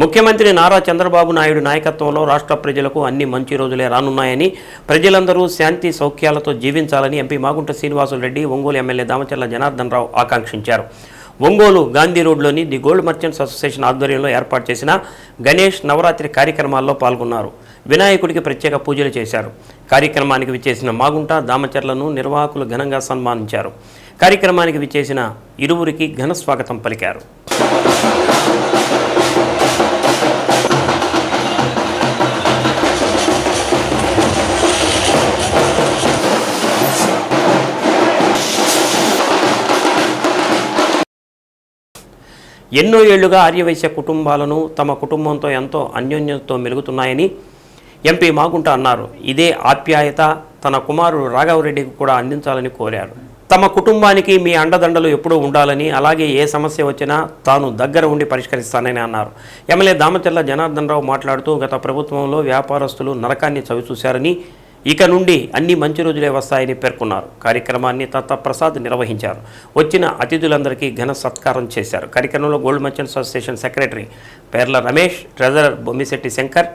ముఖ్యమంత్రి నారా చంద్రబాబు నాయుడు నాయకత్వంలో రాష్ట్ర ప్రజలకు అన్ని మంచి రోజులే రానున్నాయని ప్రజలందరూ శాంతి సౌఖ్యాలతో జీవించాలని ఎంపీ మాగుంట శ్రీనివాసులరెడ్డి ఒంగోలు ఎమ్మెల్యే దామచర్ల జనార్దన్ రావు ఆకాంక్షించారు. ఒంగోలు గాంధీ రోడ్లోని ది గోల్డ్ మర్చెంట్స్ అసోసియేషన్ ఆధ్వర్యంలో ఏర్పాటు చేసిన గణేష్ నవరాత్రి కార్యక్రమాల్లో పాల్గొన్నారు. వినాయకుడికి ప్రత్యేక పూజలు చేశారు. కార్యక్రమానికి విచ్చేసిన మాగుంట దామచర్లను నిర్వాహకులు ఘనంగా సన్మానించారు. కార్యక్రమానికి విచ్చేసిన ఇరువురికి ఘన స్వాగతం పలికారు. ఎన్నో ఏళ్ళుగా ఆర్యవైశ్య కుటుంబాలను తమ కుటుంబంతో ఎంతో అన్యోన్యతతో మెలుగుతున్నాయని ఎంపీ మాగుంట అన్నారు. ఇదే ఆప్యాయత తన కుమారుడు రాఘవరెడ్డికి కూడా అందించాలని కోరారు. తమ కుటుంబానికి మీ అండదండలు ఎప్పుడూ ఉండాలని అలాగే ఏ సమస్య వచ్చినా తాను దగ్గర ఉండి పరిష్కరిస్తానని అన్నారు. ఎమ్మెల్యే దామచర్ల జనార్దన్ రావు మాట్లాడుతూ గత ప్రభుత్వంలో వ్యాపారస్తులు నరకాన్ని చవిచూశారని ఇక నుండి అన్ని మంచి రోజులే వస్తాయని పేర్కొన్నారు. కార్యక్రమాన్ని దత్తప్రసాద్ నిర్వహించారు. వచ్చిన అతిథులందరికీ ఘన సత్కారం చేశారు. కార్యక్రమంలో gold merchants association secretary Perla Ramesh treasurer Bommisetti Shankar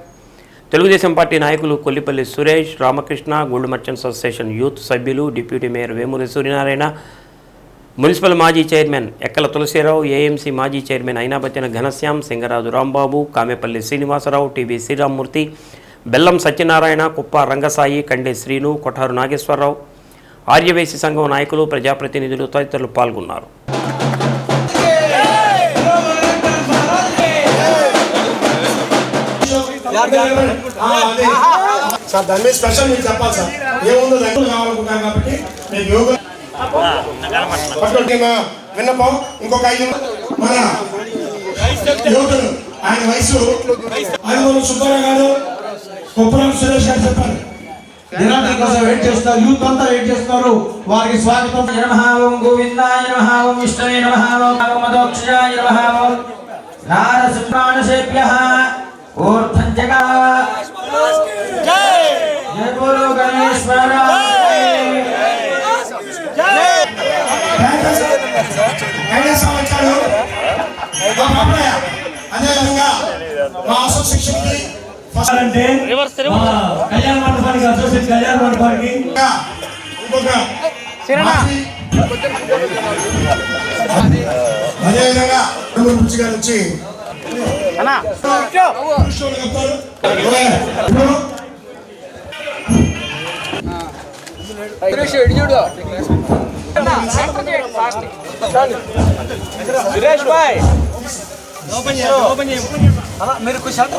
Telugu Desam party నాయకులు Kollipalli Suresh Ramakrishna gold merchants association youth సభ్యులు deputy mayor Vemuri Suryanarayana municipal మాజీ చైర్మన్ ఎక్కల తులసిరావు ఏఎంసీ మాజీ చైర్మన్ అయినాబత్తిన ఘనశ్యాం సింగరాజు రాంబాబు కామెపల్లి శ్రీనివాసరావు టీవీ శ్రీరామ్మూర్తి బెల్లం సత్యనారాయణ కుప్ప రంగసాయి కండే శ్రీను కొఠారు నాగేశ్వరరావు ఆర్యవేసి సంఘం నాయకులు ప్రజాప్రతినిధులు తదితరులు పాల్గొన్నారు. సార్ దాని మీద స్పెషల్ మీకు చెప్పాలి సార్. ఏముందో దగ్గర కాబట్టి మీకు యోగా విన్నపం ఇంకొక ఐదు మన యువకులు ఆయన వయసు సుబ్బారావు గారు కుప్పలం సురేష్ గారు చెప్పారు. నిరాటం కోసం వెయిట్ చేస్తారు యూత్ అంతా వెయిట్ చేస్తారు వారికి స్వాగతం. నమః ఓం గోవిందాయ నమః. ఓం విష్ణవే నమః. ఓం మదోక్షజాయ నమః ఓం నారసింహానసేభ్యః ఊర్ధ్వం జగా జయ బోలో గణేశ్వర అదేవిధంగా మా ఫస్ట్ అంటే కళ్యాణ మండపానికి అసోసియేట్ కళ్యాణ మండపానికి అదేవిధంగా బుజ్జి గారు వచ్చి కృష్ణుడు చెప్తారు. ఇప్పుడు నిరాటం గారికి అందరూ అలా మీరు చాలా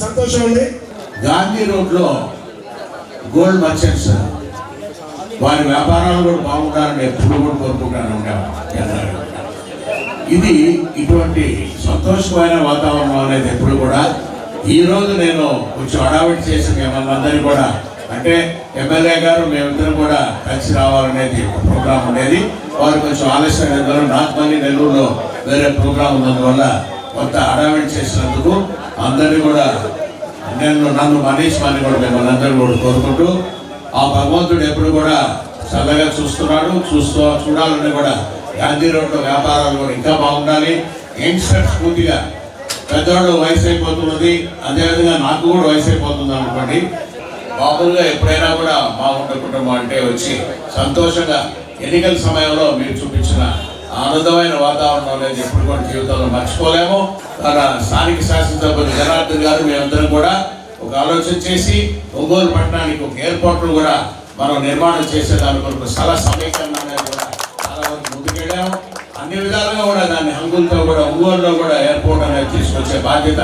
సంతోషం ఉంది గాంధీ రోడ్లో గోల్డ్ మర్చెంట్స్ వారి వ్యాపారాలు కూడా బాగుండాలని ఎప్పుడు కూడా కోరుకుంటాను ఉంటాను ఇది ఇటువంటి సంతోషమైన వాతావరణం అనేది ఎప్పుడు కూడా ఈ రోజు నేను కొంచెం అడావిడి చేసిన మిమ్మల్ని అందరినీ కూడా అంటే ఎమ్మెల్యే గారు మేమిద్దరం కూడా కలిసి రావాలనేది ప్రోగ్రాం ఉండేది. వారు కొంచెం ఆలస్యం ఎందులో నాకు మళ్ళీ నెల్లూరులో వేరే ప్రోగ్రాం ఉన్నందువల్ల కొంత హడావిడి చేసినందుకు అందరినీ కూడా నేను నన్ను మనీష్ కూడా మిమ్మల్ని అందరూ కూడా కోరుకుంటూ ఆ భగవంతుడు ఎప్పుడు కూడా చల్లగా చూస్తున్నాడు చూస్తూ చూడాలని కూడా గాంధీ రోడ్లో వ్యాపారాలు కూడా ఇంకా బాగుండాలి. యంగ్స్టర్స్ పూర్తిగా? పెద్దవాళ్ళు వయసు అయిపోతున్నది అదేవిధంగా నాకు కూడా వయసు అయిపోతుంది అనుకోండి మామూలుగా ఎప్పుడైనా కూడా బాగుండే కుటుంబం అంటే వచ్చి సంతోషంగా ఎన్నికల సమయంలో మీరు చూపించిన ఆనందమైన వాతావరణం అనేది ఎప్పుడు కూడా జీవితంలో మర్చిపోలేము. మన స్థానిక శాసనసభ్యులు జనార్దన్ గారు మేమందరం కూడా ఒక ఆలోచన చేసి ఒంగోలు పట్టణానికి ఒక ఎయిర్పోర్ట్ కూడా మనం నిర్మాణం చేసేదాని కొరకు స్థల సమీకరణ అనేది కూడా చాలా వరకు ముందుకెళ్ళాము. అన్ని విధాలుగా కూడా దాన్ని హంగులతో కూడా ఒంగోలులో కూడా ఎయిర్పోర్ట్ అనేది తీసుకొచ్చే బాధ్యత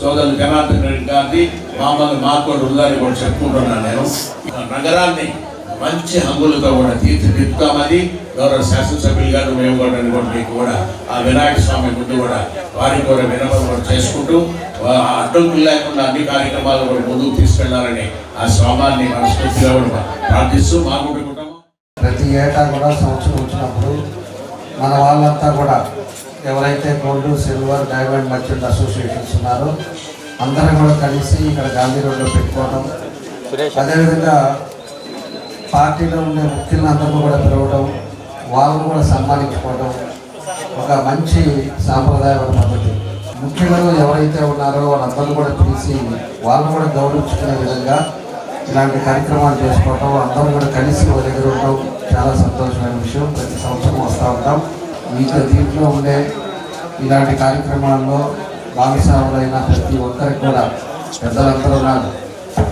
సోదరులు జనార్దన్ రెడ్డి గారిని మామూలు మాకు కూడా ఉందని కూడా చెప్పుకుంటున్నాను నేను. నగరాన్ని మంచి హంగులతో కూడా తీర్చిదిద్దుతామని గౌరవ శాసనసభ్యులు గారు మేము కూడా కూడా మీకు కూడా ఆ వినాయక స్వామి ముందు కూడా వారికి కూడా వినపం కూడా చేసుకుంటూ అడ్డంకులు లేకుండా అన్ని కార్యక్రమాలు కూడా ముందుకు తీసుకెళ్ళాలని ఆ స్వామాన్ని మనస్ఫూర్తిగా కూడా ప్రార్థిస్తూ మా ప్రతి ఏటా కూడా సంవత్సరం వచ్చినప్పుడు మన వాళ్ళంతా కూడా ఎవరైతే gold silver diamond merchant associations ఉన్నారో అందరం కూడా కలిసి ఇక్కడ గాంధీ రోడ్లో పెట్టుకోవడం అదేవిధంగా పార్టీలో ఉండే ముఖ్యులందరినీ కూడా పిలవడం వాళ్ళను కూడా సన్మానించుకోవడం ఒక మంచి సాంప్రదాయమైన పద్ధతి ముఖ్యులు ఎవరైతే ఉన్నారో వాళ్ళందరూ కూడా పిలిచి వాళ్ళని కూడా గౌరవించుకునే విధంగా ఇలాంటి కార్యక్రమాలు చేసుకోవటం అందరూ కూడా కలిసి ఒక దగ్గర ఉండడం చాలా సంతోషమైన విషయం. ప్రతి సంవత్సరం వస్తూ ఉంటాం. మీతో దీంట్లో ఉండే ఇలాంటి కార్యక్రమాల్లో భాగస్వాములైన ప్రతి ఒక్కరికి కూడా పెద్దలందరూ ఉన్నారు.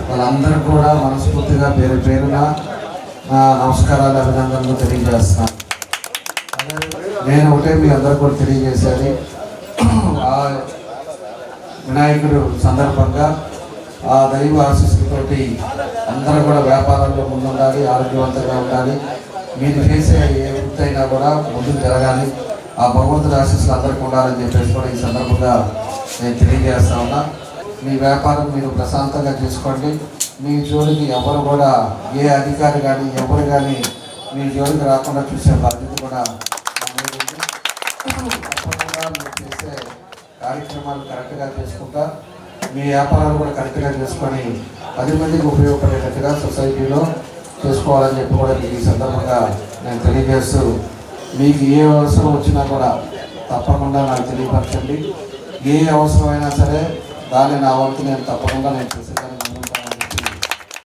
వాళ్ళందరూ కూడా మనస్ఫూర్తిగా పేరు పేరున నా నమస్కారాలు అభినందనలు తెలియజేస్తున్నాను. నేను ఒకటే మీ అందరూ కూడా తెలియజేసేది. ఆ వినాయకుడు సందర్భంగా ఆ దైవ ఆశీస్సులతోటి అందరూ కూడా వ్యాపారంలో ముందుండాలి ఆరోగ్యవంతంగా ఉండాలి. మీరు చేసే ఏ వృత్తి అయినా కూడా ముందుకు జరగాలి. ఆ భగవంతుడి ఆశీస్సులు అందరికీ ఉండాలని చెప్పేసి కూడా ఈ సందర్భంగా నేను తెలియజేస్తా ఉన్నా. మీ వ్యాపారం మీరు ప్రశాంతంగా చేసుకోండి. మీ జోలికి ఎవరు కూడా ఏ అధికారి కానీ ఎవరు కానీ మీ జోలికి రాకుండా చూసే బాధ్యత కూడా తప్పకుండా మీరు చేసే కార్యక్రమాలు కరెక్ట్గా చేసుకుంటా మీ వ్యాపారాలు కూడా కరెక్ట్గా చేసుకొని పది మందికి ఉపయోగపడేటట్టుగా సొసైటీలో చేసుకోవాలని చెప్పి కూడా ఈ సందర్భంగా నేను తెలియజేస్తూ మీకు ఏ అవసరం వచ్చినా కూడా తప్పకుండా నాకు తెలియపరచండి. ఏ అవసరమైనా సరే దాన్ని నా వంతు నేను తప్పకుండా నేను చేసేదాన్ని.